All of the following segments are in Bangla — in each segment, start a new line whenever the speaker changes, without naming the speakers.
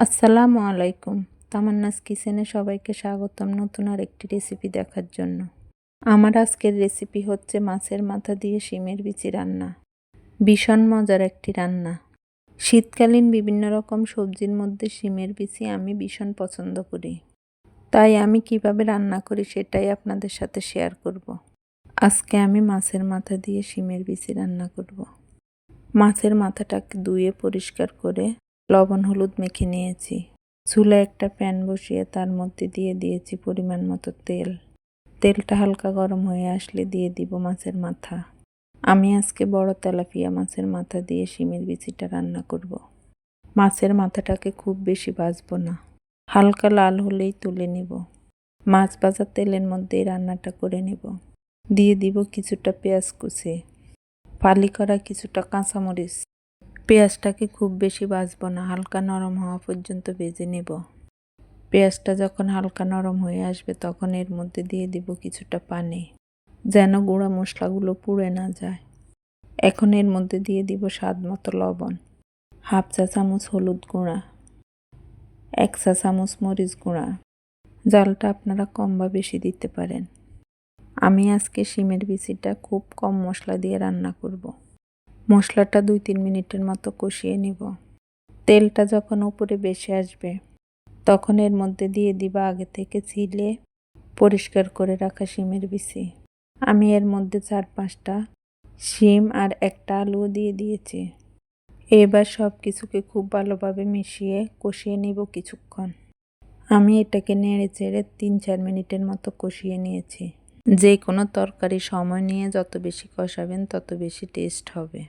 আসসালামু আলাইকুম। তামান্নাস কিচেনে সবাইকে স্বাগতম নতুন আর একটি রেসিপি দেখার জন্য। আমার আজকের রেসিপি হচ্ছে মাছের মাথা দিয়ে শিমের বিচি রান্না। ভীষণ মজার একটি রান্না। শীতকালীন বিভিন্ন রকম সবজির মধ্যে শিমের বিচি আমি ভীষণ পছন্দ করি। তাই আমি কীভাবে রান্না করি সেটাই আপনাদের সাথে শেয়ার করব। আজকে আমি মাছের মাথা দিয়ে শিমের বিচি রান্না করব। মাছের মাথাটাকে ধুয়ে পরিষ্কার করে লবণ, হলুদ মেখে নিয়েছি। চুলে একটা প্যান বসিয়ে তার মধ্যে দিয়ে দিয়েছি পরিমাণ মতো তেল। তেলটা হালকা গরম হয়ে আসলে দিয়ে দিব মাছের মাথা। আমি আজকে বড় তেলাপিয়া মাছের মাথা দিয়ে শিমের বিচিটা রান্না করব। মাছের মাথাটাকে খুব বেশি ভাজবো না। হালকা লাল হলেই তুলে নিব। মাছ ভাজার তেলের মধ্যেই রান্নাটা করে নিব। দিয়ে দিব কিছুটা পেঁয়াজ কুচি। ফালি করা কিছুটা কাঁচামরিচ। পেঁয়াজটাকে খুব বেশি ভাজবো না, হালকা নরম হওয়া পর্যন্ত ভেজে নেব। পেঁয়াজটা যখন হালকা নরম হয়ে আসবে তখন এর মধ্যে দিয়ে দিব কিছুটা পানি, যেন গুঁড়া মশলাগুলো পুড়ে না যায়। এখন এর মধ্যে দিয়ে দিব স্বাদ মতো লবণ, হাফ চা চামচ হলুদ গুঁড়া, এক চা চামচ মরিচ গুঁড়া, জালটা আপনারা কম বা বেশি দিতে পারেন। আমি আজকে শিমের বিচিটা খুব কম মশলা দিয়ে রান্না করব। মশলাটা দুই তিন মিনিটের মতো কষিয়ে নিব। তেলটা যখন উপরে বেশি আসবে, তখন এর মধ্যে দিয়ে দিবা আগে থেকে ছিলে পরিষ্কার করে রাখা শিমের বিচি। আমি এর মধ্যে চার পাঁচটা শিম আর একটা আলু দিয়ে দিয়েছি। এবার সব কিছুকে খুব ভালোভাবে মিশিয়ে কষিয়ে নিব কিছুক্ষণ। আমি এটাকে নেড়ে চেড়ে তিন চার মিনিটের মতো কষিয়ে নিয়েছি। যে কোনো তরকারি সময় নিয়ে যত বেশি কষাবেন, তত বেশি টেস্ট হবে।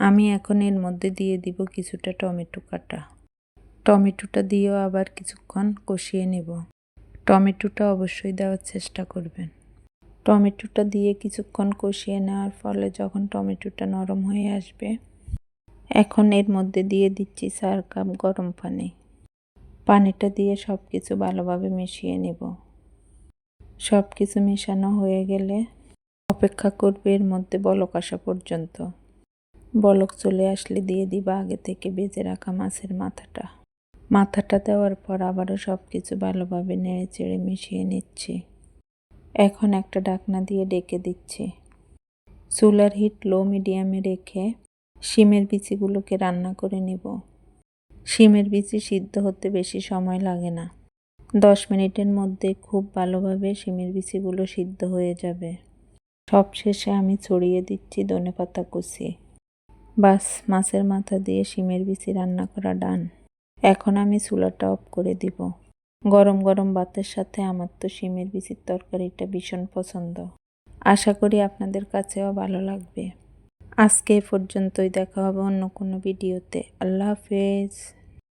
আমি এখন এর মধ্যে দিয়ে দিব কিছুটা টমেটো কাটা। টমেটোটা দিয়েও আবার কিছুক্ষণ কষিয়ে নেব। টমেটোটা অবশ্যই দেওয়ার চেষ্টা করবেন। টমেটোটা দিয়ে কিছুক্ষণ কষিয়ে নেওয়ার ফলে যখন টমেটোটা নরম হয়ে আসবে, এখন এর মধ্যে দিয়ে দিচ্ছি চার কাপ গরম পানি। পানিটা দিয়ে সব কিছু ভালোভাবে মিশিয়ে নেব। সব কিছু মেশানো হয়ে গেলে অপেক্ষা করবে এর মধ্যে বলক আসা পর্যন্ত। বলক চলে আসলে দিয়ে দিবা আগে থেকে বেজে রাখা মাছের মাথাটা। মাথাটা দেওয়ার পর আবারও সব কিছু ভালোভাবে নেড়ে চেড়ে মিশিয়ে নিচ্ছি। এখন একটা ডাকনা দিয়ে ডেকে দিচ্ছি। চুলার হিট লো মিডিয়ামে রেখে শিমের বিচিগুলোকে রান্না করে নিব। শিমের বিচি সিদ্ধ হতে বেশি সময় লাগে না। দশ মিনিটের মধ্যে খুব ভালোভাবে শিমের বিচিগুলো সিদ্ধ হয়ে যাবে। সব শেষে আমি ছড়িয়ে দিচ্ছি ধনে পাতা কুচি। বাস, মাছের মাথা দিয়ে শিমের বিচি রান্না করা ডান। এখন আমি চুলাটা অফ করে দিব। গরম গরম ভাতের সাথে আমার তো শিমের বিচির তরকারিটা ভীষণ পছন্দ। আশা করি আপনাদের কাছেও ভালো লাগবে। আজকে এ পর্যন্তই দেখা হবে অন্য কোনো ভিডিওতে। আল্লাহ হাফেজ।